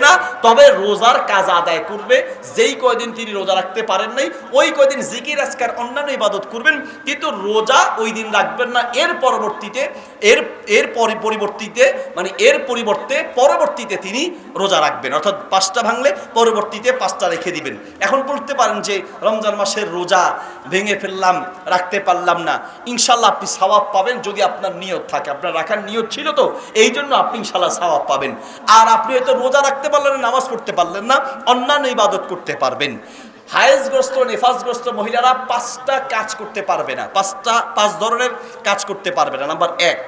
না, তবে রোজার কাজ আদায় করবে। যেই কয়দিন তিনি রোজা রাখতে পারেন নাই, ওই কয়দিন জিকির, আজকার, অন্যান্য ইবাদত করবেন। কিন্তু রোজা ওই দিন রাখবেন না, এর পরবর্তীতে, এর এর পরি- পরিবর্তিতে মানে এর পরিবর্তে, পরবর্তীতে তিনি রোজা রাখবেন। অর্থাৎ পাঁচটা ভাঙলে পরবর্তীতে পাঁচটা রেখে দিবেন। এখন বলতে পারেন যে, রমজান মাসের রোজা ভেঙে ফেললাম, রাখতে পারলাম না। ইনশাল্লাহ আপনি সওয়াব পাবেন যদি আপনার নিয়ত থাকে। আপনার রাখার নিয়ত ছিল তো এই জন্য আপনি ইনশাল্লাহ সওয়াব পাবেন। আর আপনি হয়তো রোজা রাখতে পারলেন না, নামাজ পড়তে পারলেন না, অন্যান্য ইবাদত করতে পারবেন। হায়েসগ্রস্ত নেফাজগ্রস্ত মহিলারা পাঁচটা কাজ করতে পারবে না, পাঁচটা, পাঁচ ধরনের কাজ করতে পারবে না। নাম্বার এক।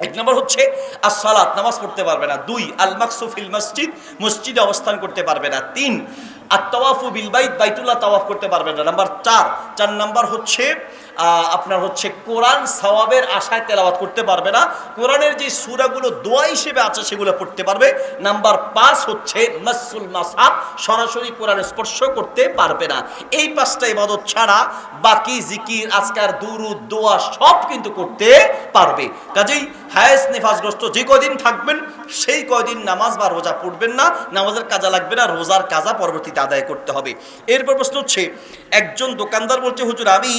এক নম্বর হচ্ছে আর আসসালাত, নামাজ পড়তে পারবে না। দুই আল মাকসুফিল মসজিদ, মসজিদে অবস্থান করতে পারবে না। তিন আর তওয়াফু বিল বাইত, বাইতুল্লাহ তাওয়াফ করতে পারবে না। নাম্বার চার চার নাম্বার হচ্ছে আপনার হচ্ছে কোরআন সওয়াবের আশায় তেলাওয়াত করতে পারবে না। কোরআনের যে সূরাগুলো দোয়া হিসেবে আছে, সেগুলো পড়তে পারবে। নাম্বার পাঁচ হচ্ছে মাসুল মাসাব, সরাসরি কোরআন স্পর্শ করতে পারবে না। এই পাঁচটা ইবাদত ছাড়া বাকি জিকির, আজকার, দুরুদ, দোয়া সব কিন্তু করতে পারবে। কাজেই হায়েস নেফাজগ্রস্ত যে কদিন থাকবেন, সেই কয়দিন নামাজ বা রোজা পড়বেন না। নামাজের কাজা লাগবে না, রোজার কাজা পরবর্তীতে আদায় করতে হবে। এরপর প্রশ্ন হচ্ছে একজন দোকানদার বলছে হুজুর আমি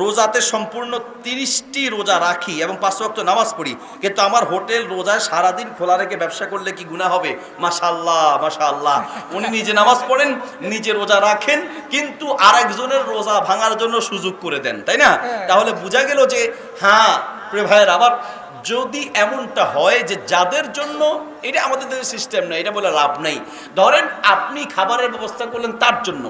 রোজাতে সম্পূর্ণ তিরিশটি রোজা রাখি এবং পাঁচ ওয়াক্ত নামাজ পড়ি কিন্তু আমার হোটেল রোজায় সারাদিন খোলা রেখে ব্যবসা করলে কি গুণা হবে? মাশাল্লাহ মাশাল্লাহ উনি নিজে নামাজ পড়েন নিজে রোজা রাখেন কিন্তু আরেকজনের রোজা ভাঙার জন্য সুযোগ করে দেন তাই না? তাহলে বোঝা গেল যে হ্যাঁ প্রিয় ভাইয়ের, আবার যদি এমনটা হয় যে যাদের জন্য এটা আমাদের দেশের সিস্টেম না, এটা বলে লাভ নেই। ধরেন আপনি খাবারের ব্যবস্থা করলেন তার জন্য,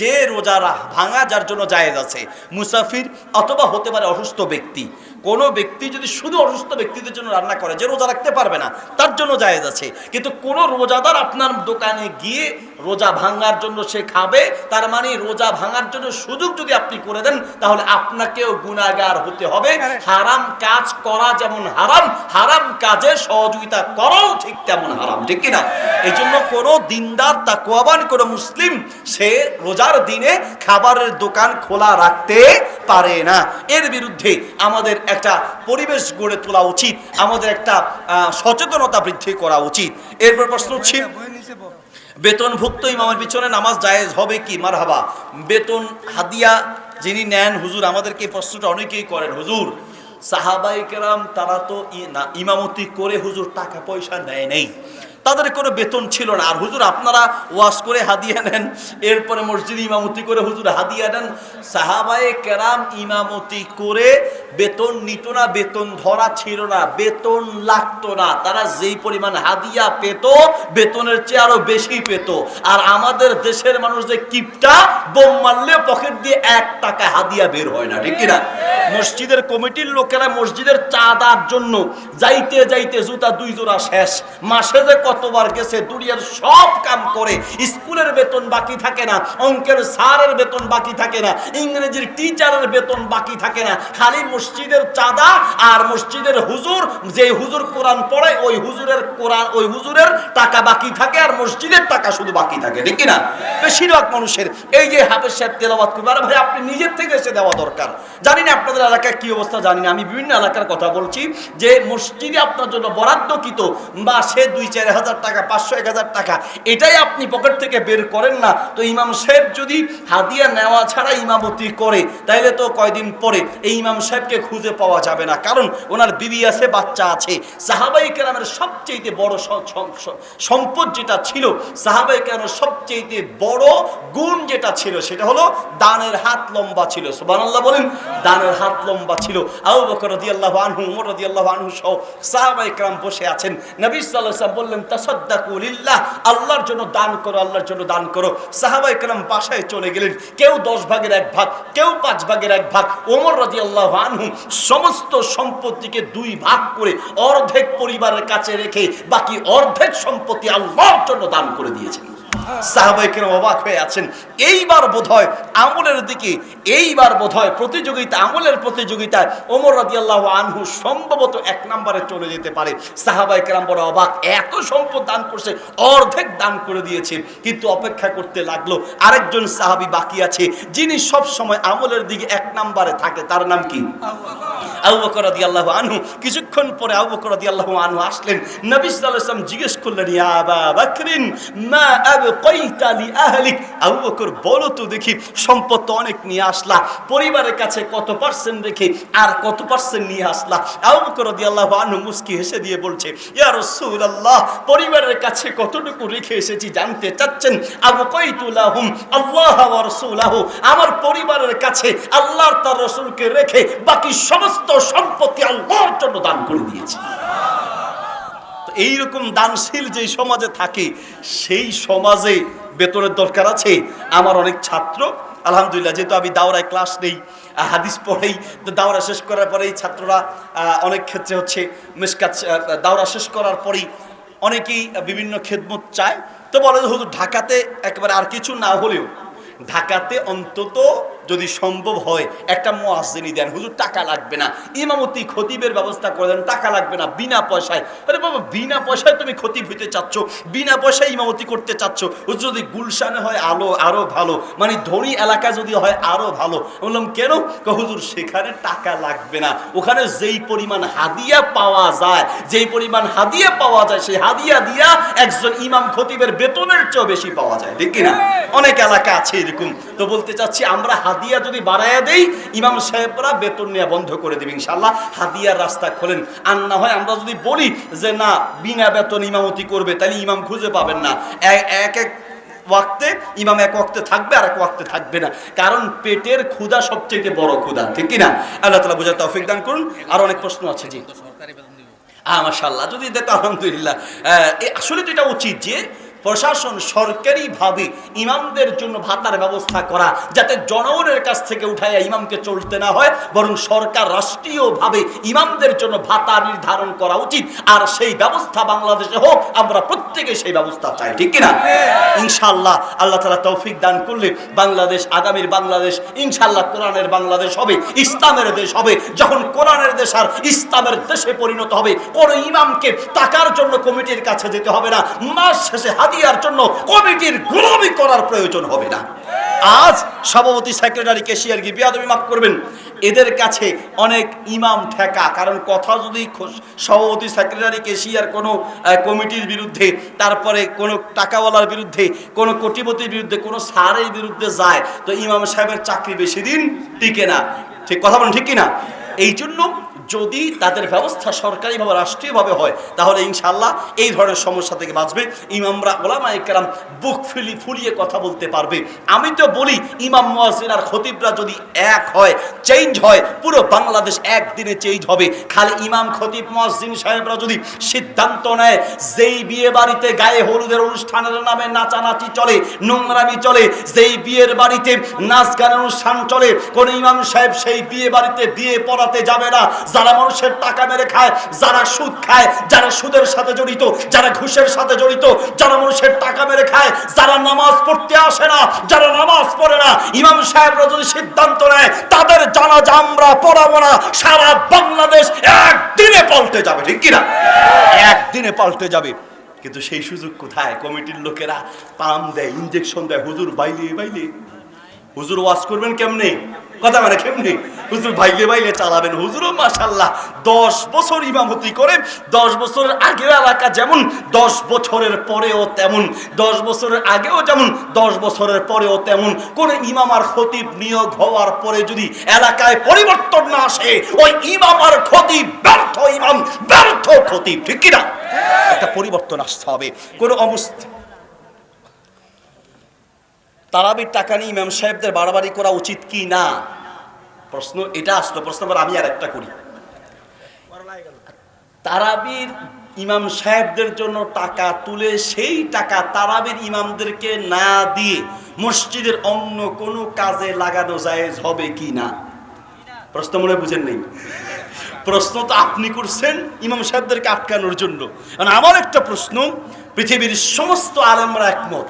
যে রোজা ভাঙা যার জন্য জায়েজ আছে, মুসাফির অথবা হতে পারে অসুস্থ ব্যক্তি। কোনো ব্যক্তি যদি শুধু অসুস্থ ব্যক্তিদের জন্য রান্না করে যে রোজা রাখতে পারবে না তার জন্য জায়েজ আছে। কিন্তু কোনো রোজাদার আপনার দোকানে গিয়ে রোজা ভাঙার জন্য সে খাবে তার মানে রোজা ভাঙার জন্য সুযোগ যদি আপনি করে দেন তাহলে আপনাকেও গুণাগার হতে হবে। হারাম কাজ করা যেমন হারাম হারাম কাজে সহযোগিতা করাও ঠিক তেমন হারাম ঠিক কিনা? এই জন্য কোনো দিনদার তাকুয়াবান কোনো মুসলিম সে রোজার দিনে খাবারের দোকান খোলা রাখতে পারে না। এর বিরুদ্ধে আমাদের একটা পরিবেশ গড়ে তোলা উচিত আমাদের একটা সচেতনতা বৃদ্ধি করা উচিত। এরপর প্রশ্ন হচ্ছে বেতনভুক্ত ইমামের পিছনে নামাজ জায়েজ হবে কি? মার হাবা বেতন হাদিয়া যিনি নেন হুজুর আমাদেরকে এই প্রশ্নটা অনেকেই করেন হুজুর সাহাবাই কেরাম তারা তো ইমামতি করে হুজুর টাকা পয়সা নেয় নেই। তাদের কোনো বেতন ছিল না। আর হুজুর আপনারা ওয়াশ করে হাদিয়া নেন এরপরে মসজিদ ইমামতি করে হুজুর হাদিয়া নেন। সাহাবায়ে কেরাম ইমামতি করে বেতন নিত না, বেতন ধরা ছিল না, বেতন লাগতো না। তারা যেই পরিমাণ হাদিয়া পেত, বেতনের চেয়ে আরও বেশি পেত। আর আমাদের দেশের মানুষ যে কিপটা, বোম মারলে পকেট দিয়ে এক টাকা হাদিয়া বের হয় না, ঠিক কিনা? মসজিদের কমিটির লোকেরা মসজিদের চাঁদার জন্য যাইতে যাইতে জুতা দুই জোড়া শেষ। মাসে যে কতবার গেছে, দুনিয়ার সব কাম করে। স্কুলের বেতন বাকি থাকে না, অঙ্কের স্যারের বেতন বাকি থাকে না, ইংরেজির টিচারের বেতন বাকি থাকে না, খালি মসজিদের চাঁদা আর মসজিদের হুজুর, যে হুজুর কোরআন পড়ে, ওই হুজুরের কোরআন, ওই হুজুরের টাকা বাকি থাকে আর মসজিদের টাকা শুধু বাকি থাকে, ঠিক কিনা? বেশিরভাগ মানুষের এই যে হাফেজ সাহেব তেলাবাদ করবে, আরে ভাই, আপনি নিজের থেকে এসে দেওয়া দরকার। জানি না আপনাদের এলাকায় কি অবস্থা, জানি না, আমি বিভিন্ন এলাকার কথা বলছি যে মসজিদে আপনার জন্য বরাদ্দকৃত বা সে দুই চার হাজার টাকা, পাঁচশো, এক হাজার টাকা, এটাই আপনি পকেট থেকে বের করেন না। তো ইমাম সাহেব যদি হাদিয়া নেওয়া ছাড়া ইমামতি করে, তাইলে তো কয়দিন পরে? এই ইমাম সাহেবকে খুঁজে পাওয়া যাবে না। কারণ ওনার বিবি আছে, বাচ্চা আছে। সাহাবাই কেরামের সবচেয়ে বড় সম্পদ যেটা ছিল, সাহাবাই কেরামের সবচেয়ে বড় গুণ যেটা ছিল, সেটা হলো দানের হাত লম্বা ছিল। সুবহানাল্লাহ বলেন, দানের হাত লম্বা ছিল। আবু বকর রাদিয়াল্লাহু আনহু, উমর রাদিয়াল্লাহু আনহু সহ সাহাবায়ে কেরাম বসে আছেন। নবী সাল্লাল্লাহু আলাইহি বললেন, তাসাদ্দাকু লিল্লাহ, আল্লাহর জন্য দান করো, আল্লাহর জন্য দান করো। সাহাবাই কেরাম বাসায় চলে গেলেন। কেউ দশ ভাগের এক ভাগ, কেউ পাঁচ ভাগের এক ভাগ। ওমর রাদিয়াল্লাহু আনহু সমস্ত সম্পত্তিকে দুই ভাগ করে অর্ধেক পরিবারের কাছে রেখে বাকি অর্ধেক সম্পত্তি আল্লাহর জন্য দান করে দিয়েছেন। সাহাবাইকের অবাক হয়ে আছেন। এইবার বোধহয় আমলের দিকে, এইবার বোধহয় প্রতিযোগিতা, আমলের প্রতিযোগিতায় ওমর আনহু সম্ভবত এক নম্বরে চলে যেতে পারে। সাহাবাই কেরাম বড় অবাক, এত সম্পদ দান করছে, অর্ধেক দান করে দিয়েছে, কিন্তু অপেক্ষা করতে লাগল, আরেকজন সাহাবি বাকি আছে, যিনি সব সময় আমলের দিকে এক নম্বরে থাকে, তার নাম কি? আবু বকর। আনহু কিছুক্ষণ পরে আবু বকর রাদিয়াল্লাহু আনহু আসলেন। নবী সাল্লাল্লাহু আলাইহি জিজ্ঞেস করলেন, ইয়া আবা বকরিন, মা আবকাইতা লি আহলিক? আবু বকর, বলো তো দেখি, সম্পদ অনেক নিয়ে আসলা, পরিবারের কাছে কত পার্সেন্ট রেখে আর কত পার্সেন্ট নিয়ে আসলা? আবু বকর রাদিয়াল্লাহু আনহু মুস্কি হেসে দিয়ে বলছে, ইয়া রাসূলুল্লাহ, পরিবারের কাছে কতটুকু রেখে এসেছি জানতে চাচ্ছেন? আবু লাহুম, আল্লাহ ওয়া রাসূলাহু, আমার পরিবারের কাছে আল্লাহর তার রাসূলকে রেখে বাকি সমস্ত সম্পত্তি আল্লাহর জন্য দান করে দিয়েছি। এইরকম দানশীল যেই সমাজে থাকে, সেই সমাজে বেতনের দরকার আছে। আমার অনেক ছাত্র, আলহামদুলিল্লাহ, যেহেতু আমি দাওরায় ক্লাস নেই হাদিস পড়েই, তো দাওরা শেষ করার পরেই ছাত্ররা অনেক ক্ষেত্রে হচ্ছে মিসকাত দাওরা শেষ করার পরেই অনেকেই বিভিন্ন খেদমত চায়। তো বলে যে, হুজুর, ঢাকাতে একেবারে আর কিছু না হলেও, ঢাকাতে অন্তত যদি সম্ভব হয় একটা মোয়াজিনী দেন। হুজুর টাকা লাগবে না। ইমামতি খতিবের ব্যবস্থা করে দেন টাকা লাগবে না বিনা পয়সায়। আরে বাবা বিনা পয়সায় তুমি খতিব হইতে চাচ্ছ বিনা পয়সায় ইমামতি করতে চাচ্ছ। হুজুর যদি গুলশানে হয় আলো আরও ভালো। মানে ধনী এলাকা যদি হয় আরও ভালো। বললাম কেন? হুজুর সেখানে টাকা লাগবে না। ওখানে যেই পরিমাণ হাদিয়া পাওয়া যায় যেই পরিমাণ হাদিয়া পাওয়া যায় সেই হাদিয়া দিয়া একজন ইমাম খতিবের বেতনের চেয়েও বেশি পাওয়া যায়। ঠিক কিনা? অনেক এলাকা আছে এরকম। তো বলতে চাচ্ছি আমরা হাদিয়া যদি বাড়াইয়া দেই ইমাম সাহেবরা বেতন নেওয়া বন্ধ করে দেবে ইনশাল্লাহ হাদিয়ার রাস্তা খোলেন। আর না হয় আমরা যদি বলি যে না বিনা বেতন ইমামতি করবে তাহলে ইমাম খুঁজে পাবেন না। এক এক ওয়াক্তে ইমাম এক ওয়াক্তে থাকবে আর এক ওয়াক্তে থাকবে না। কারণ পেটের ক্ষুধা সবচেয়ে বড় ক্ষুধা ঠিক কিনা? আল্লাহ তালা বোঝার তৌফিক দান করুন। আর অনেক প্রশ্ন আছে জি। মাশাল্লাহ যদি দেখ আলহামদুলিল্লাহ। আসলে তো এটা উচিত যে প্রশাসন সরকারিভাবে ইমামদের জন্য ভাতার ব্যবস্থা করা, যাতে জনগণের কাছ থেকে উঠাইয়া ইমামকে চলতে না হয়, বরং সরকার রাষ্ট্রীয়ভাবে ইমামদের জন্য ভাতা নির্ধারণ করা উচিত। আর সেই ব্যবস্থা বাংলাদেশে হোক, আমরা প্রত্যেকে সেই ব্যবস্থা চাই, ঠিক কিনা? ইনশাল্লাহ আল্লাহ তালা তৌফিক দান করলে বাংলাদেশ আগামীর বাংলাদেশ ইনশাল্লাহ কোরআনের বাংলাদেশ হবে, ইসলামের দেশ হবে। যখন কোরআনের দেশ আর ইসলামের দেশে পরিণত হবে, কোন ইমামকে টাকার জন্য কমিটির কাছে যেতে হবে না। মাস শেষে হাদিয়ার জন্য কমিটির গোলামি করার প্রয়োজন হবে না। আজ সভাপতি সেক্রেটারি কেশিয়ার কি বিয়াদবি মাফ করবেন? এদের কাছে অনেক ইমাম ঠেকা। কারণ কথা যদি সভাপতি সেক্রেটারি কেশিয়ার কোনো কমিটির বিরুদ্ধে, তারপরে কোনো টাকাওয়ালার বিরুদ্ধে, কোনো কোটিপতির বিরুদ্ধে, কোনো সারের বিরুদ্ধে যায়, তো ইমাম সাহেবের চাকরি বেশি দিন টিকে না। ঠিক কথা বলেন ঠিক কিনা? এই জন্য যদি তাদের ব্যবস্থা সরকারিভাবে, রাষ্ট্রীয়ভাবে হয়, তাহলে ইনশাল্লাহ এই ধরনের সমস্যা থেকে বাঁচবে। ইমামরা ওলামা একরাম বুক ফুলি, ফুলিয়ে কথা বলতে পারবে। আমি তো বলি, ইমাম মুয়াজ্জিন আর খতিবরা যদি এক হয় চেঞ্জ হয়, পুরো বাংলাদেশ একদিনে চেঞ্জ হবে। খালি ইমাম, খতিব, মুয়াজ্জিন সাহেবরা যদি সিদ্ধান্ত নেয়, যেই বিয়ে বাড়িতে গায়ে হলুদের অনুষ্ঠানের নামে নাচানাচি চলে, নোংরামি চলে, যেই বিয়ের বাড়িতে নাচ গানের অনুষ্ঠান চলে, কোন ইমাম সাহেব সেই বিয়ে বাড়িতে বিয়ে পড়াতে যাবে না যারা মানুষের টাকা মেরে খায়, যারা সুদ খায়, যারা সুদের সাথে জড়িত, যারা ঘুষের সাথে জড়িত, যারা মানুষের টাকা মেরে খায়, যারা নামাজ পড়তে আসে না, যারা নামাজ পড়ে না, ইমাম সাহেবরা যদি সিদ্ধান্ত নেয়, তাদের জানাজা আমরা পড়াবো না, সারা বাংলাদেশ একদিনে পাল্টে যাবে, ঠিক কিনা? একদিনে পাল্টে যাবে। কিন্তু সেই সুযোগ কোথায়? কমিটির লোকেরা পাম দেয় ইঞ্জেকশন দেয়, হুজুর বাইলে বাইলে। হুজুর ওয়াজ করবেন কেমনে? কথা মানে কেমনে? হুজুর বাইলে বাইলে চালাবেন। হুজুরও মাশাল্লাহ দশ বছর ইমামতি করে দশ বছরের আগেও এলাকা যেমন, দশ বছরের পরেও তেমন, দশ বছরের আগেও যেমন, দশ বছরের পরেও তেমন। কোন ইমাম আর খতিব নিয়োগ হওয়ার পরে যদি এলাকায় পরিবর্তন না আসে, ওই ইমাম আর খতিব ব্যর্থ ইমাম, ব্যর্থ খতিব, ঠিক কিনা? একটা পরিবর্তন আসতে হবে। কোনো অবস্থা তারাবির টাকা নিয়ে ইমাম সাহেবদের বাড়াবাড়ি করা উচিত কি না? প্রশ্ন এটা আসলো। প্রশ্ন আবার আমি আর একটা করি। তারাবির ইমাম সাহেবদের জন্য টাকা তুলে সেই টাকা তারাবির ইমামদেরকে না দিয়ে মসজিদের অন্য কোনো কাজে লাগানো জায়েজ হবে কি না? প্রশ্ন মনে বুঝেন নেই? প্রশ্ন তো আপনি করছেন ইমাম সাহেবদেরকে আটকানোর জন্য। আমার একটা প্রশ্ন, পৃথিবীর সমস্ত আলেমরা একমত।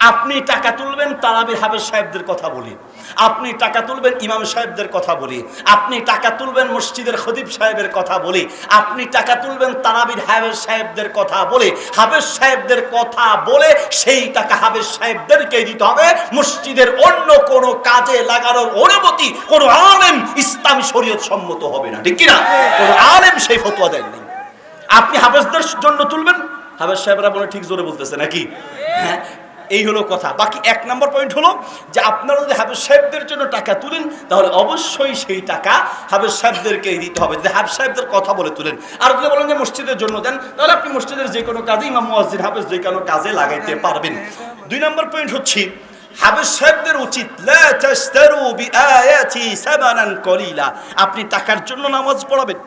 আপনি টাকা তুলবেন তারাবির হাবের সাহেবদের কথা বলি। আপনি টাকা তুলবেন, ইমাম সাহেবদের কথা বলি। আপনি টাকা তুলবেন, মসজিদের খদিব সাহেবের কথা বলি। আপনি টাকা তুলবেন তারাবির হাবের সাহেবদের কথা বলে। হাবের সাহেবদের কথা বলে সেই টাকা হাবের সাহেবদেরকে দিতে হবে। মসজিদের অন্য কোনো কাজে লাগানোর অনুমতি কোনো আলেম ইসলামী শরীয়ত সম্মত হবে না। ঠিক কিনা? কোনো আলেম সেই ফতোয়া দেননি। আপনি হাফেজদের জন্য তুলবেন? হাফেজ সাহেবরা বলে, ঠিক জোরে বলতেছে নাকি? হ্যাঁ? এই হলো কথা। বাকি এক নম্বর পয়েন্ট হলো যে আপনারা যদি হাফেজ সাহেবদের জন্য টাকা তুলেন, তাহলে অবশ্যই সেই টাকা হাফেজ সাহেবদেরকে দিতে হবে। যদি হাফেজ সাহেবদের কথা বলে তুলেন, আর যদি বলেন যে মসজিদের জন্য দেন, তাহলে আপনি মসজিদের যে কোনো কাজে, ইমাম, মুয়াজ্জিন, হাফেজ যে কোনো কাজে লাগাইতে পারবেন। দুই নম্বর পয়েন্ট হচ্ছে, হাফেজ সাহেবদের উচিত আপনি টাকার জন্য নামাজ পড়াবেন,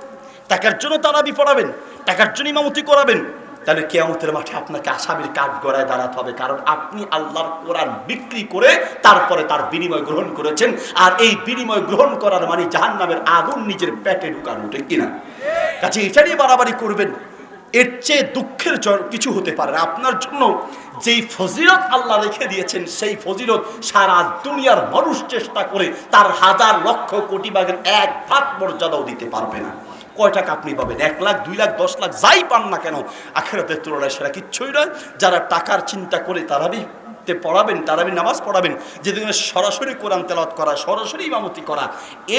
টাকার জন্য তারাবি পড়াবেন, টাকার জন্য ইমামতি করাবেন। তাহলে কেয়ামতের মাঠে আপনাকে আসামির কাঠ গড়ায় দাঁড়াতে হবে। কারণ আপনি আল্লাহর কোরআন বিক্রি করে তারপরে তার বিনিময় গ্রহণ করেছেন। আর এই বিনিময় গ্রহণ করার মানে জাহান নামের আগুন নিজের পেটে ঢুকানো, ঠিক কিনা? কাছে এটা নিয়ে বাড়াবাড়ি করবেন। এর চেয়ে দুঃখের কিছু হতে পারে আপনার জন্য যেই ফজিলত আল্লাহ রেখে দিয়েছেন, সেই ফজিলত সারা দুনিয়ার মানুষ চেষ্টা করে তার হাজার লক্ষ কোটি ভাগের এক ভাগ মর্যাদাও দিতে পারবে না। কয় টাকা আপনি পাবেন? এক লাখ, দুই লাখ, দশ লাখ, যাই পান না কেন, আখেরাতের তুলনায় সেটা কিচ্ছুই নয়। যারা টাকার চিন্তা করে তারাবি তে পড়াবেন, তারাবি নামাজ পড়াবেন, যেদিন সরাসরি কোরআন তেলাওয়াত করা, সরাসরি ইমামতি করা,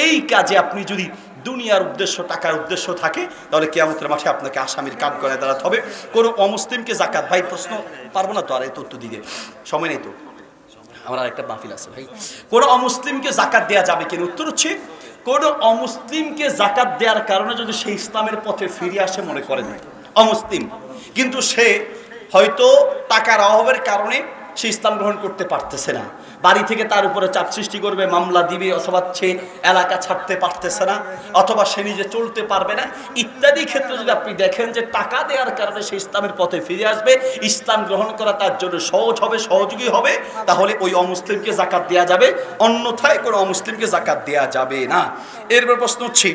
এই কাজে আপনি যদি দুনিয়ার উদ্দেশ্য, টাকার উদ্দেশ্য থাকে, তাহলে কেয়ামতের মাঠে আপনাকে আসামির কাঠ করে দাঁড়াতে হবে। কোনো অমুসলিমকে জাকাত, ভাই, প্রশ্ন পারব না তো আর এই তথ্য দিতে? সময় নেই তো? আমার আরেকটা মাহফিল আছে, ভাই। কোনো অমুসলিমকে জাকাত দেওয়া যাবে কিনা? উত্তর হচ্ছে কোনো অমুসলিমকে জাকাত দেওয়ার কারণে যদি সে ইসলামের পথে ফিরে আসে মনে করে করেন অমুসলিম। কিন্তু সে হয়তো টাকার অভাবের কারণে সে ইসলাম গ্রহণ করতে পারতেছে না। বাড়ি থেকে তার উপরে চাপ সৃষ্টি করবে, মামলা দিবে অথবা সে এলাকা ছাড়তে পারতেছে না অথবা সে নিজে চলতে পারবে না। ইত্যাদি ক্ষেত্রে যদি আপনি দেখেন যে টাকা দেওয়ার কারণে সে ইসলামের পথে ফিরে আসবে, ইসলাম গ্রহণ করা তার জন্য সহজ হবে, সহযোগী হবে, তাহলে ওই অমুসলিমকে জাকাত দেওয়া যাবে। অন্যথায় কোনো অমুসলিমকে জাকাত দেওয়া যাবে না। এরপর প্রশ্ন হচ্ছে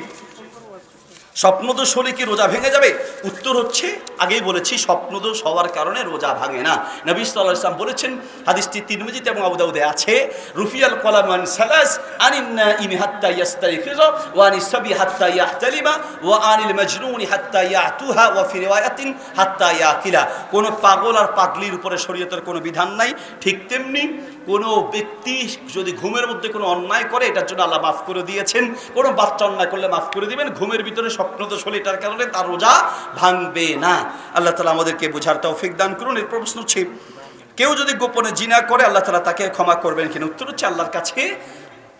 স্বপ্নদোষ হলে কি রোজা ভেঙে যাবে? উত্তর হচ্ছে, আগেই বলেছি, স্বপ্নদোষ হওয়ার কারণে রোজা ভাঙে না। নবী আলাইহি ইসলাম বলেছেন, হাদিসটি তিরমিজিতে এবং আবু দাউদে আছে, রুফিয়াল কলাম আন সালাস আনিন নাইমি হাত্তা ইয়াস্তাইখিজ ওয়া আনিস সাবি হাত্তা ইয়াহতালিমা ওয়া আনিল মাজনুনি হাত্তা ইয়াতুহা ওয়া ফি রিওয়ায়াতিন হাত্তা ইয়াকিলা। কোন পাগল আর পাগলির উপরে শরীয়তের কোনো বিধান নাই, ঠিক তেমনি কোনো ব্যক্তি যদি ঘুমের মধ্যে কোনো অন্যায় করে, এটার জন্য আল্লাহ মাফ করে দিয়েছেন। কোনো বাচ্চা অন্যায় করলে মাফ করে দিবেন। ঘুমের ভিতরে স্বপ্ন তো শরীর এটার কারণে তার রোজা ভাঙবে না। আল্লাহ তালা আমাদেরকে বোঝার তৌফিক দান করুন। এর প্রশ্ন হচ্ছে, কেউ যদি গোপনে জিনা করে, আল্লাহ তালা তাকে ক্ষমা করবেন কিনা? উত্তর হচ্ছে, আল্লাহর কাছে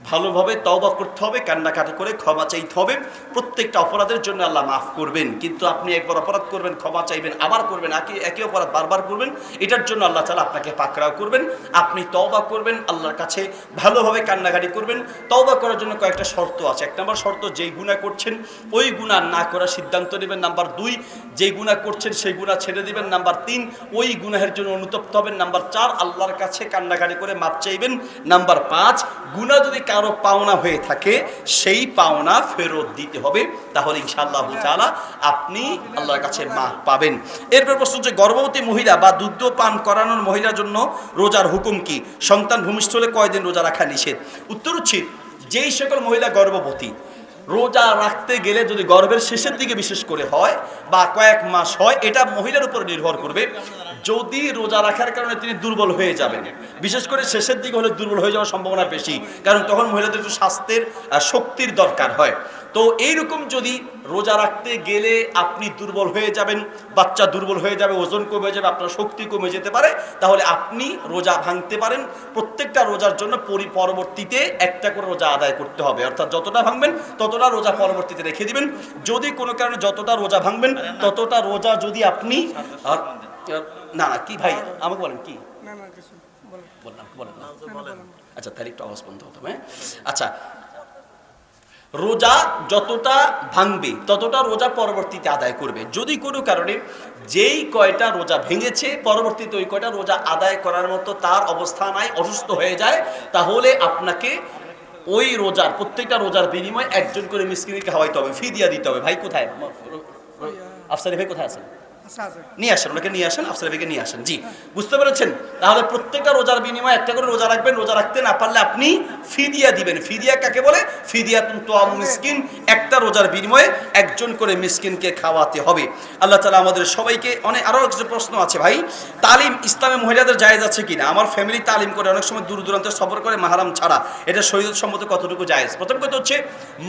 ভালোভাবে তওবা করতে হবে, কান্নাকাটি করে ক্ষমা চাইতে হবে। প্রত্যেকটা অপরাধের জন্য আল্লাহ মাফ করবেন। কিন্তু আপনি একবার অপরাধ করবেন, ক্ষমা চাইবেন, আবার করবেন একই একই অপরাধ বারবার করবেন, এটার জন্য আল্লাহ তালা আপনাকে পাকড়াও করবেন। আপনি তওবা করবেন, আল্লাহর কাছে ভালোভাবে কান্নাকাটি করবেন। তওবা করার জন্য কয়েকটা শর্ত আছে। এক নম্বর শর্ত, যেই গুণা করছেন, ওই গুণা না করার সিদ্ধান্ত নেবেন। নাম্বার দুই, যেই গুণা করছেন, সেই গুণা ছেড়ে দিবেন। নাম্বার তিন, ওই গুনাহের জন্য অনুতপ্ত হবেন। নাম্বার চার, আল্লাহর কাছে কান্নাকাটি করে মাপ চাইবেন। নাম্বার পাঁচ গুণা যদি কারও পাওনা হয়ে থাকে, সেই পাওনা ফেরত দিতে হবে। তাহলে ইনশাআল্লাহ তাআলা আপনি আল্লাহর কাছে মাপ পাবেন। এরপর প্রশ্ন হচ্ছে, গর্ভবতী মহিলা বা দুগ্ধ পান করানোর মহিলার জন্য রোজার হুকুম কি? সন্তান ভূমিষ্ঠ কয়দিন রোজা রাখা নিষেধ? উত্তর হচ্ছে, যেই সকল মহিলা গর্ভবতী, রোজা রাখতে গেলে যদি গর্ভের শেষের দিকে বিশেষ করে হয় বা কয়েক মাস হয়, এটা মহিলার উপর নির্ভর করবে। যদি রোজা রাখার কারণে তিনি দুর্বল হয়ে যাবেন। বিশেষ করে শেষের দিকে হলে দুর্বল হয়ে যাওয়ার সম্ভাবনা বেশি, কারণ তখন মহিলাদের একটু স্বাস্থ্যের শক্তির দরকার হয়। তো এইরকম যদি রোজা রাখতে গেলে আপনি দুর্বল হয়ে যাবেন, বাচ্চা দুর্বল হয়ে যাবে, ওজন কমে যাবে আপনার শক্তি কমে যেতে পারে, তাহলে আপনি রোজা ভাঙতে পারেন। প্রত্যেকটা রোজার জন্য পরি, পরবর্তীতে একটা করে রোজা আদায় করতে হবে। অর্থাৎ যতটা ভাঙবেন, ততটা রোজা পরবর্তীতে রেখে দিবেন। যদি কোনো কারণে যতটা রোজা ভাঙবেন, ততটা রোজা যদি আপনি না না কি ভাই? আমাকে বলেন কি? না না কিছু বলেন। বলেন না। না, বলেন। আচ্ছা তাহলে একটু আওয়াজ বন্ধ হতো হ্যাঁ? আচ্ছা রোজা যতটা ভাঙবে ততটা রোজা পরবর্তীতে আদায় করবে। যদি কোনো কারণে যেই কয়টা রোজা ভেঙেছে পরবর্তীতে ওই কয়টা রোজা আদায় করার মতো তার অবস্থা নাই অসুস্থ হয়ে যায় তাহলে আপনাকে ওই রোজার প্রত্যেকটা রোজার বিনিময়ে একজন করে মিসকিনকে খাওয়াইতে হবে ফি দিয়া দিতে হবে। ভাই কোথায়? আফসারি ভাই কোথায় আছেন? আছে নিয়ে আসেন, ওনাকে নিয়ে আসেন, আফসার ভাইকে নিয়ে আসেন। জি, বুঝতে পেরেছেন? তাহলে প্রত্যেকটা রোজার বিনিময়ে একটা করে রোজা রাখবেন, রোজা রাখতে না পারলে আপনি ফিদিয়া দিবেন। ফিদিয়া কাকে বলে? ফিদিয়া তো মিসকিন। একটা রোজার বিনিময়ে একজন করে মিসকিনকে খাওয়াতে হবে। আল্লাহ তালা আমাদের সবাইকে অনেক আরও কিছু প্রশ্ন আছে ভাই। তালিম ইসলামে মহিলাদের জায়েজ আছে কিনা? আমার ফ্যামিলি তালিম করে অনেক সময় দূর দূরান্তে সফর করে, মাহারাম ছাড়া। এটা শরীর সম্মত কতটুকু জায়েজ? প্রথম কথা হচ্ছে,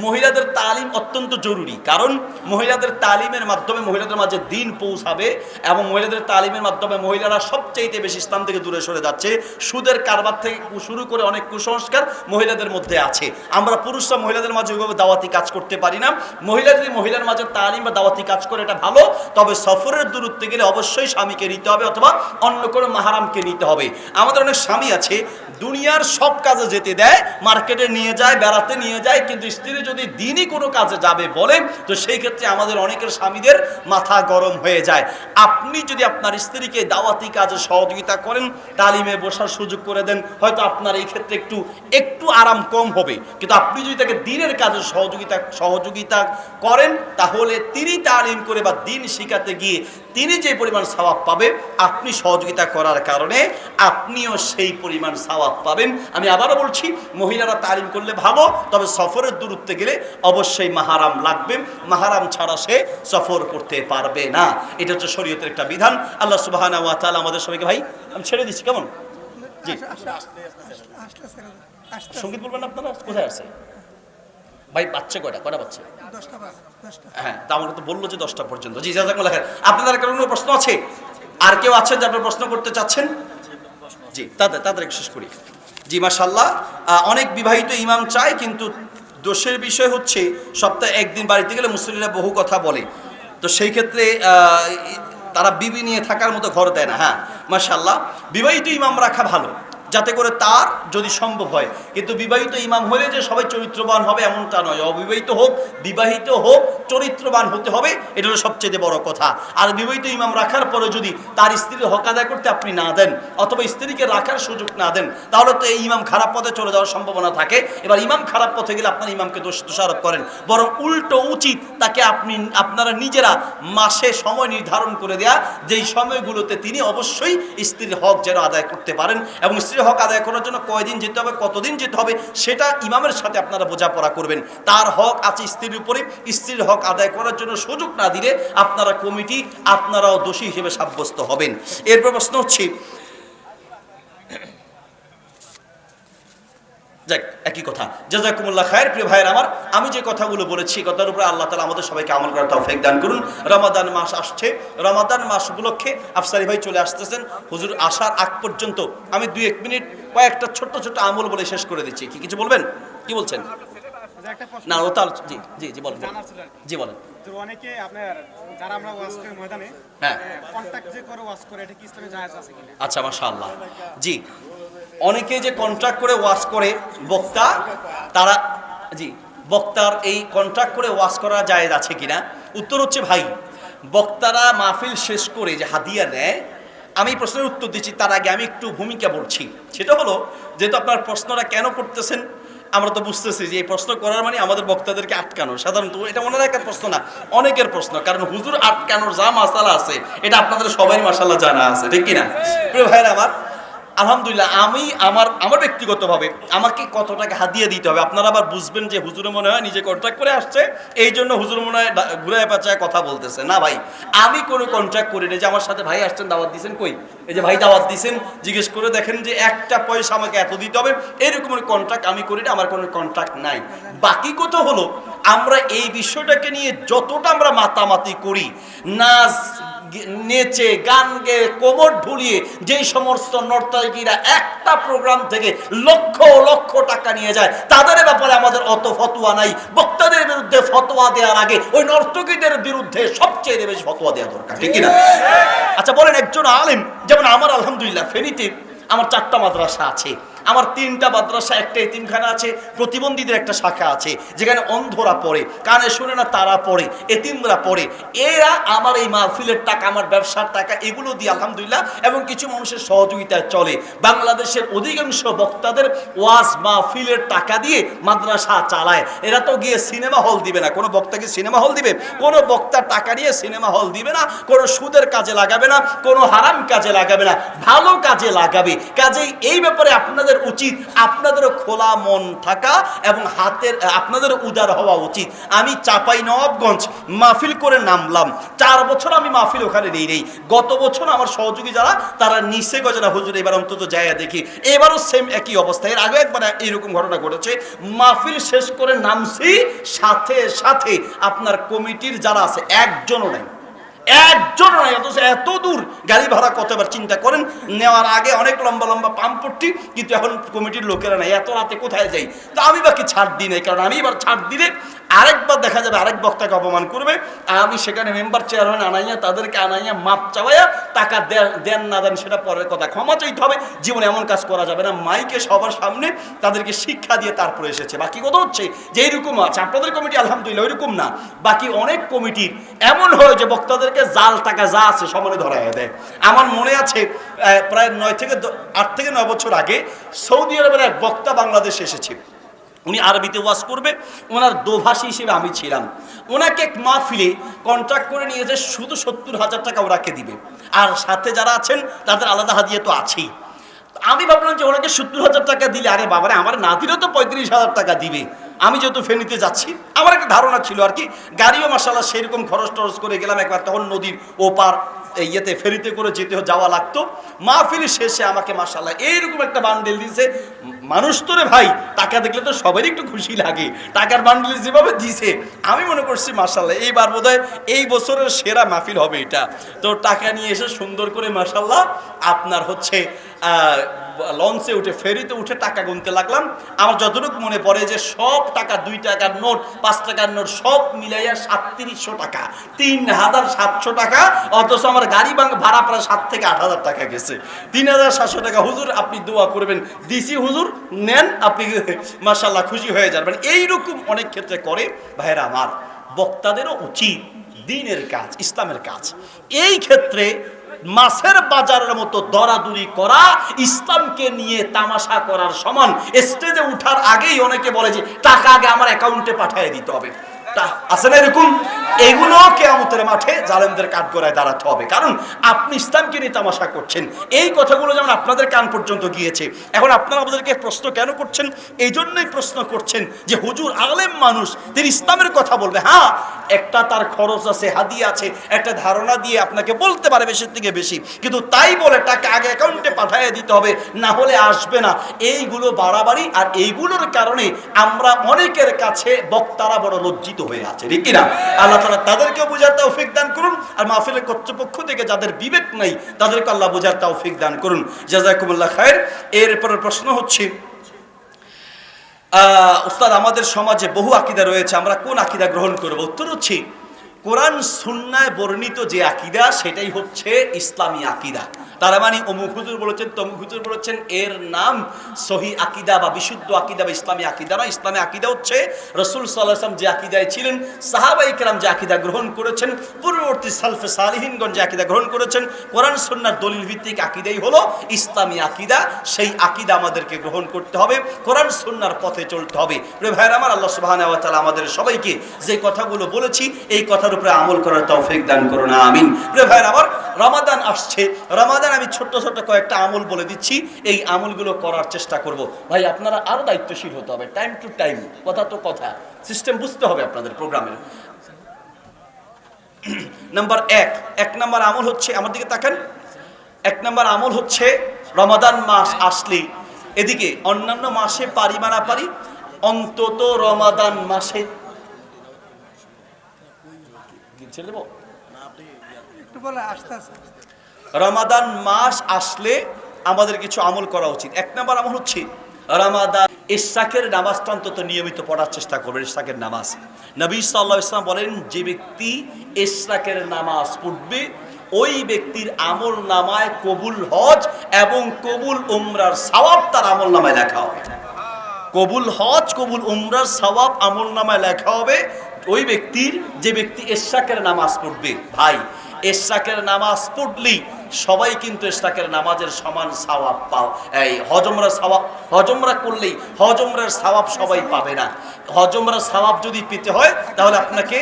মহিলাদের তালিম অত্যন্ত জরুরি। কারণ মহিলাদের তালিমের মাধ্যমে মহিলাদের মাঝে দিন পৌঁছাবে এবং মহিলাদের তালিমের মাধ্যমে মহিলারা সবচেয়ে বেশি ইসলাম থেকে দূরে সরে যাচ্ছে। সুদের কারবার থেকে শুরু করে অনেক কুসংস্কার মহিলাদের মধ্যে আছে। আমরা পুরুষরা মহিলাদের মাঝে ওইভাবে দাওয়াতি কাজ করতে পারি না। মহিলা যদি মহিলার মাঝে তালিম বা দাওয়াতি কাজ করে, এটা ভালো। তবে সফরের দূরত্বে গেলে অবশ্যই স্বামীকে নিতে হবে অথবা অন্য কোনো মাহারামকে নিতে হবে। আমাদের অনেক স্বামী আছে, দুনিয়ার সব কাজে যেতে দেয়, মার্কেটে নিয়ে যায়, বেড়াতে নিয়ে যায়, কিন্তু স্ত্রী যদি দিনই কোনো কাজে যাবে বলে, তো সেই ক্ষেত্রে আমাদের অনেকের স্বামীদের মাথা গরম হয়ে যায়। আপনি যদি আপনার স্ত্রীকে দাওয়াতি কাজে সহযোগিতা করেন, তালিমে বসার সুযোগ করে দেন, হয়তো আপনার এই ক্ষেত্রে একটু একটু আরাম কম হবে। কিন্তু আপনি যদি তাকে দিনের কাজে সহযোগিতা সহযোগিতা করেন, তাহলে তিনি তালিম করে বা দিন শিখাতে গিয়ে তিনি যে পরিমাণ সওয়াব পাবে আপনি সহযোগিতা করার কারণে আপনিও সেই পরিমাণ সওয়াব পাবেন। আমি আবারও বলছি মহিলারা তালিম করলে ভালো তবে সফরের দূরত্বে গেলে অবশ্যই মাহারাম লাগবে। মাহারাম ছাড়া সে সফর করতে পারবে না। এটা হচ্ছে শরীয়তের একটা বিধান। আল্লাহ সুবাহানা ওয়া তাআলা আমাদের সবাইকে ভাই আমি ছেড়ে দিচ্ছি কেমন? জি। সংগীত বলবেন আপনারা? কোথায় আছে? ভাই বাচ্চা কয়টা? কয়টা বাচ্চা? হ্যাঁ তা আমাকে তো বলল যে দশটা পর্যন্ত। জি জাজাকুল্লাহ খায়ের আপনাদের কারও কোনো প্রশ্ন আছে? আর কেউ আছেন যে আপনার প্রশ্ন করতে চাচ্ছেন? জি তাদের তাদের শেষ করি। জি মাসাল্লাহ অনেক বিবাহিত ইমাম চায় কিন্তু দোষের বিষয় হচ্ছে সপ্তাহে একদিন বাড়িতে গেলে মুসলিমরা বহু কথা বলে। তো সেই ক্ষেত্রে তারা বিবি নিয়ে থাকার মতো ঘর দেয় না। হ্যাঁ মাসাল্লাহ বিবাহিত ইমাম রাখা ভালো। যাতে করে তার যদি সম্ভব হয়। কিন্তু বিবাহিত ইমাম হলে যে সবাই চরিত্রবান হবে এমনটা নয়। অবিবাহিত হোক, বিবাহিত হোক, চরিত্রবান হতে হবে, এটা হলো সবচেয়ে বড় কথা। আর বিবাহিত ইমাম রাখার পরে যদি তার স্ত্রীর হক আদায় করতে আপনি না দেন, অথবা স্ত্রীকে রাখার সুযোগ না দেন, তাহলে তো এই ইমাম খারাপ পথে চলে যাওয়ার সম্ভাবনা থাকে। এবার ইমাম খারাপ পথে গেলে আপনার ইমামকে দোষ দোষারোপ করেন। বরং উল্টো উচিত তাকে আপনি, আপনারা নিজেরা মাসে সময় নির্ধারণ করে দেয়া, যেই সময়গুলোতে তিনি অবশ্যই স্ত্রীর হক যেন আদায় করতে পারেন এবং স্ত্রীর হক আদায় করার জন্য কয়দিন যেতে হবে, কতদিন যেতে হবে, সেটা ইমামের সাথে আপনারা বোঝাপড়া করবেন। তার হক আছে স্ত্রীর উপরে, স্ত্রীর হক আদায় করার জন্য সুযোগ না দিলে আপনারা কমিটি, আপনারাও দোষী হিসেবে সাব্যস্ত হবেন। এরপর প্রশ্ন হচ্ছে যাক একই কথা। জাজাকুমুল্লাহ খায়ের প্রিয় ভাইয়ের আমার আমি যে কথাগুলো বলেছি কথার উপরে আল্লাহ তালা আমাদের সবাইকে আমল করার তৌফিক দান করুন। রমাদান মাস আসছে রমাদান মাস উপলক্ষে আফসারি ভাই চলে আসতেছেন। হুজুর আসার আগ পর্যন্ত আমি দুই এক মিনিট কয়েকটা ছোট্ট ছোট্ট আমল বলে শেষ করে দিচ্ছি। কি কিছু বলবেন? কি বলছেন? না ও তার জি জি জি বলেন। জি বলেন। তো অনেকে আপনার যারা আমরা ওয়াজ করি ময়দানে হ্যাঁ। কন্ট্যাক্ট যে করে ওয়াজ করে এটা কি ইসলামে জায়েজ আছে কিনা? আচ্ছা মাশাআল্লাহ। জি। অনেকে যে কন্ট্রাক্ট করে ওয়াশ করে, বক্তা, তারা, জি, বক্তার এই কন্ট্রাক্ট করে ওয়াশ করা জায়েজ আছে কিনা? উত্তর হচ্ছে ভাই, বক্তারা মাহফিল শেষ করে যে হাদিয়া নেয়, আমি প্রশ্নের উত্তর দিচ্ছি, তার আগে আমি একটু ভূমিকা বলছি। সেটা হলো, যেহেতু আপনার প্রশ্নটা কেন করতেছেন, আমরা তো বুঝতেছি যে এই প্রশ্ন করার মানে আমাদের বক্তাদেরকে আটকানো। সাধারণত এটা ওনার একটা প্রশ্ন না, অনেকের প্রশ্ন, কারণ হুজুর আটকানোর যা মাসালা আছে, এটা আপনাদের সবাই মাসাল্লাহ জানা আছে, ঠিক কিনা? প্রিয় ভাইরা আমার আলহামদুলিল্লাহ, আমি আমার আমার ব্যক্তিগতভাবে আমাকে কত টাকা হাতিয়ে দিতে হবে, আপনারা আবার বুঝবেন যে হুজুরে মনে হয় নিজে কন্ট্রাক্ট করে আসছে, এই জন্য হুজুর মনে হয় ঘুরে পেঁচায় কথা বলতেছে। না ভাই, আমি কোনো কন্ট্রাক্ট করি না যে আমার সাথে ভাই আসছেন, দাওয়াত দিয়েছেন কই? এই যে ভাই দাওয়াত দিয়েছেন জিজ্ঞেস করে দেখেন যে একটা পয়সা আমাকে এত দিতে হবে, এরকম কন্ট্রাক্ট আমি করি না আমার কোনো কন্ট্রাক্ট নাই। বাকি কথা হলো, আমরা এই বিষয়টাকে নিয়ে যতটা আমরা মাতামাতি করি নাচ নেচে গান গেয়ে কোমর ঢুলিয়ে যেই সমস্ত নর্তকীরা একটা প্রোগ্রাম থেকে লক্ষ লক্ষ টাকা নিয়ে যায় তাদের ব্যাপারে আমাদের অত ফতোয়া নাই। বক্তাদের বিরুদ্ধে ফতোয়া দেওয়ার আগে ওই নর্তকীদের বিরুদ্ধে সবচেয়ে বেশি ফতোয়া দেওয়া দরকার ঠিক কিনা? আচ্ছা বলেন একজন আলেম যেমন আমার আলহামদুলিল্লাহ ফেনীতে আমার চারটা মাদ্রাসা আছে। আমার তিনটা মাদ্রাসা, একটা এতিমখানা আছে, প্রতিবন্ধীদের একটা শাখা আছে, যেখানে অন্ধরা পড়ে, কানে শুনে না তারা পড়ে, এতিমরা পড়ে। এরা আমার এই মাহফিলের টাকা, আমার ব্যবসার টাকা, এগুলো দিয়ে আলহামদুলিল্লাহ এবং কিছু মানুষের সহযোগিতায় চলে। বাংলাদেশের অধিকাংশ বক্তাদের ওয়াজ, মাহফিলের টাকা দিয়ে মাদ্রাসা চালায়। এরা তো গিয়ে সিনেমা হল দিবে না। কোনো বক্তাকে সিনেমা হল দিবে? কোনো বক্তার টাকা নিয়ে সিনেমা হল দিবে না। কোনো সুদের কাজে লাগাবে না। কোনো হারাম কাজে লাগাবে না। ভালো কাজে লাগাবে। কাজেই এই ব্যাপারে আপনাদের উচিত আপনাদেরও খোলা মন থাকা এবং হাতের আপনাদেরও উদার হওয়া উচিত। আমি চাপাই নবাবগঞ্জ মাহফিল করে নামলাম। চার বছর আমি মাহফিল ওখানে নেই নেই। গত বছর আমার সহযোগী যারা, তারা নিচে গজনা হুজুর, এবার অন্তত যায় দেখি। এবারও সেম একই অবস্থা। এর আগে একবার এইরকম ঘটনা ঘটেছে। মাহফিল শেষ করে নামছি, সাথে সাথে আপনার কমিটির যারা আছে, একজনও নেই। একজন এত দূর গাড়ি ভাড়া কতবার চিন্তা করেন? নেওয়ার আগে অনেক লম্বা লম্বা পাম্পটি কিন্তু এখন কমিটির লোকেরা নাই, এত রাতে কোথায় যাই? তো আমি বাকি ছাড় দিই নাই, কারণ আমি এবার ছাড় দিলে আরেকবার দেখা যাবে আরেক বক্তাকে অপমান করবে আমি সেখানে মেম্বার চেয়ারম্যান আনাইয়া, তাদেরকে আনাইয়া মাপ চাওয়াইয়া টাকা দেন না দেন সেটা পরের কথা। ক্ষমা চাইতে হবে, জীবনে এমন কাজ করা যাবে না। মাইকে সবার সামনে তাদেরকে শিক্ষা দিয়ে তারপরে এসেছে। বাকি কথা হচ্ছে যে এইরকম আছে, আপনাদের কমিটি আলহামদুলিল্লাহ ওইরকম না। বাকি অনেক কমিটির এমন হয় যে বক্তাদেরকে জাল টাকা যা আছে সমানে ধরাই দেয়। আমার মনে আছে প্রায় নয় থেকে আট থেকে নয় বছর আগে সৌদি আরবের এক বক্তা বাংলাদেশে এসেছে। উনি আরবিতে ওয়াজ করবে, ওনার দোভাষী হিসেবে আমি ছিলাম। ওনাকে এক মাহফিলে কন্ট্রাক্ট করে নিয়েছে শুধু সত্তর হাজার টাকা ওনাকে দিবে। আর সাথে যারা আছেন, তাদের আলাদা হাদিয়ে তো আছেই। আমি ভাবলাম যে ওনাকে সত্তর হাজার টাকা দিলে, আরে বাবারে, আমার নাতিরও তো পঁয়ত্রিশ হাজার টাকা দিবে। আমি যেহেতু ফেনীতে যাচ্ছি, আমার একটা ধারণা ছিল আর কি, গাড়িও মাসাল্লাহ সেরকম খরচ টরচ করে গেলাম একবার, তখন নদীর ওপার ইয়েতে ফেরিতে করে যেতে যাওয়া লাগতো। মাহফিল শেষে আমাকে মাসাল্লাহ এইরকম একটা বান্ডেল দিয়েছে, মানুষ তো রে ভাই, টাকা দেখলে তো সবারই একটু খুশি লাগে, টাকার বান্ডেল যেভাবে দিছে আমি মনে করছি মাসাল্লাহ এইবার বোধহয় এই বছরের সেরা মাহফিল হবে এটা। তো টাকা নিয়ে এসে সুন্দর করে মাসাল্লাহ আপনার হচ্ছে লঞ্চে উঠে, ফেরিতে উঠে টাকা গুনতে লাগলাম। আমার যতটুকু মনে পড়ে যে সব টাকা, দুই টাকার নোট, পাঁচ টাকার নোট, সব মিলাইয়া সাতত্রিশশো টাকা, তিন হাজার সাতশো টাকা, অথচ আমার গাড়ি ভাড়া প্রায় সাত থেকে আট হাজার টাকা গেছে। তিন হাজার সাতশো টাকা। হুজুর, আপনি দোয়া করবেন। দিসি হুজুর, নেন, আপনি মার্শাল্লাহ খুশি হয়ে যাবেন। এইরকম অনেক ক্ষেত্রে করে ভাইয়েরা আমার। বক্তাদেরও উচিত দিনের কাজ, ইসলামের কাজ। এই ক্ষেত্রে মাছের বাজারের মতো দরাদুরি করা, ইসলামকে নিয়ে তামাশা করার সমান স্টেজে উঠার আগেই অনেকে বলে যে, টাকা আগে আমার অ্যাকাউন্টে পাঠিয়ে দিতে হবে। তা- আছে না এরকম? এগুলো কেয়ামতের মাঠে জালেমদের কাঠ কাঠগড়ায় দাঁড়াতে হবে। কারণ আপনি ইসলামকে নিয়ে তামাশা করছেন। এই কথাগুলো যেমন আপনাদের কান পর্যন্ত গিয়েছে, এখন আপনারা আমাদেরকে প্রশ্ন কেন করছেন? এই জন্যই প্রশ্ন করছেন যে হুজুর আলেম মানুষ, তিনি ইসলামের কথা বলবে। হ্যাঁ একটা তার খরচ আছে হাদি আছে, একটা ধারণা দিয়ে আপনাকে বলতে পারে বেশির থেকে বেশি। কিন্তু তাই বলে টাকা আগে অ্যাকাউন্টে পাঠিয়ে দিতে হবে, না হলে আসবে না। এইগুলো বাড়াবাড়ি, আর এইগুলোর কারণে আমরা অনেকের কাছে বক্তারা বড় লজ্জিত হয়ে আছে। ঠিক কিনা? আল্লাহ তালা তাদেরকেও বোঝার তৌফিক দান করুন, আর মাহফিলের কর্তৃপক্ষ থেকে যাদের বিবেক নাই তাদেরকে আল্লাহ বোঝার তৌফিক দান করুন। জাজাকুমুল্লাহ খায়ের এরপরে প্রশ্ন হচ্ছে উস্তাদ, আমাদের সমাজে বহু আকিদা রয়েছে, আমরা কোন আকিদা গ্রহণ করব? উত্তর হচ্ছে, কোরআন সুন্নায় বর্ণিত যে আকিদা, সেটাই হচ্ছে ইসলামী আকিদা। তার মানে অমুক হুজুর বলেছেন, তমুক হুজুর বলেছেন, এর নাম সহি আকিদা বা বিশুদ্ধ আকিদা বা ইসলামী আকিদা না ইসলামী আকিদা হচ্ছে রসুল সাল্লাহাম যে আকিদায় ছিলেন সাহাবাই কেরাম যে আকিদা গ্রহণ করেছেন, পূর্ববর্তী সালফে সালিহিনগঞ্জ যে আকিদা গ্রহণ করেছেন, কোরআন সুন্নার দলিল ভিত্তিক আকিদাই হলো ইসলামী আকিদা, সেই আকিদা আমাদেরকে গ্রহণ করতে হবে, কোরআন সুন্নার পথে চলতে হবে। ভাইয়ের আমার, আল্লাহ ওয়া আমাদের সবাইকে যে কথাগুলো বলেছি, এই কথার উপরে আমল করার তৌফিক দান করুন, আমিন। প্রিয় ভাইয়ের আমার, রমাদান আসছে, রমাদান আমি ছোট্ট ছোট্ট কয়েকটা আমল বলে দিচ্ছি। এই আমলগুলো করার চেষ্টা করব। ভাই আপনারা আরও দায়িত্বশীল হতে হবে। টাইম টু টাইম কথা তো কথা। সিস্টেম বুঝতে হবে আপনাদের প্রোগ্রামের নাম্বার এক এক নাম্বার আমল হচ্ছে আমার দিকে তাকান। এক নাম্বার আমল হচ্ছে রমাদান মাস আসলেই। এদিকে অন্যান্য মাসে পারি বা না পারি অন্তত রমাদান মাসে ছেড়ে দেবো? একটু বলে আসতে আসতে রমাদান মাস আসলে আমাদের কিছু আমল করা উচিত। এক নম্বর আমল হচ্ছে রমাদান ইসাকের নামাজটা অন্তত নিয়মিত পড়ার চেষ্টা করবেন ইসাকের নামাজ। নবী সাল্লাহ ইসলাম বলেন, যে ব্যক্তি ইসরাকের নামাজ পড়বে, ওই ব্যক্তির আমল নামায় কবুল হজ এবং কবুল উমরার সওয়াব তার আমল নামায় লেখা হবে। কবুল হজ, কবুল উমরার সওয়াব আমল নামায় লেখা হবে, ওই ব্যক্তির, যে ব্যক্তি এশাকের নামাজ পড়বে। ভাই এশাকের নামাজ পড়লেই সবাই কিন্তু ইস্তাকের নামাজের সমান সওয়াব পাও। এই হজমরা সওয়াব, হজমরা করলেই হজমরার সওয়াব সবাই পাবে না। হজমরা সওয়াব যদি পেতে হয়, তাহলে আপনাকে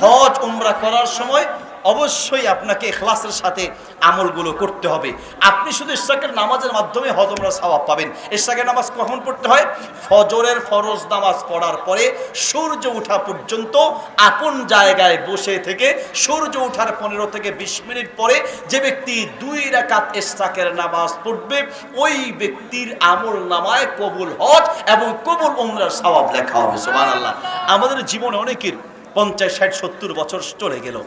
হজ, উমরা করার সময় অবশ্যই আপনাকে এখলাসের সাথে আমলগুলো করতে হবে। আপনি শুধু ইশাকের নামাজের মাধ্যমে হজমরা সওয়াব পাবেন। ইশাকের নামাজ কখন পড়তে হয়? ফজরের ফরজ নামাজ পড়ার পরে সূর্য ওঠা পর্যন্ত আপন জায়গায় বসে থেকে সূর্য ওঠার পনেরো থেকে বিশ মিনিট পরে যে ব্যক্তি দুই রাকাত ইশাকের নামাজ পড়বে, ওই ব্যক্তির আমল নামায় কবুল হজ এবং কবুল উমরার সওয়াব লেখা হবে। সুবহানাল্লাহ। আমাদের জীবনে অনেকের পঞ্চাশ, ষাট, সত্তর বছর চলে গেল।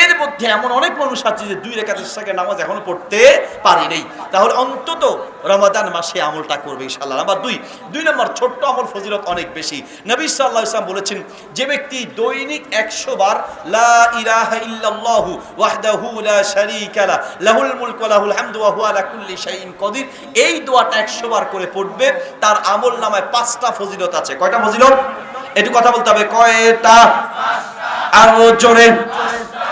এর মধ্যে এমন অনেক মানুষ আছে যে দুই রেখা থেকে নামাজ এখনও পড়তে পারি নাই। তাহলে অন্তত রমাদান মাসে আমলটা করবে ইনশাল্লাহ নাম্বার দুই দুই নম্বর, ছোট্ট আমল ফজিলত অনেক বেশি। নবী সাল্লাহ ইসলাম বলেছেন, যে ব্যক্তি দৈনিক একশো বার লা ইলাহা ইল্লাল্লাহু ওয়াহদাহু লা শারীকা লা, লাহুল মুলকু ওয়া লাহুল কুল্লি শাইইন কদির, এই দোয়াটা একশো বার করে পড়বে। তার আমল নামায় পাঁচটা ফজিলত আছে। কয়টা ফজিলত? একটু কথা বলতে হবে, কয়টা? আরও জোরে।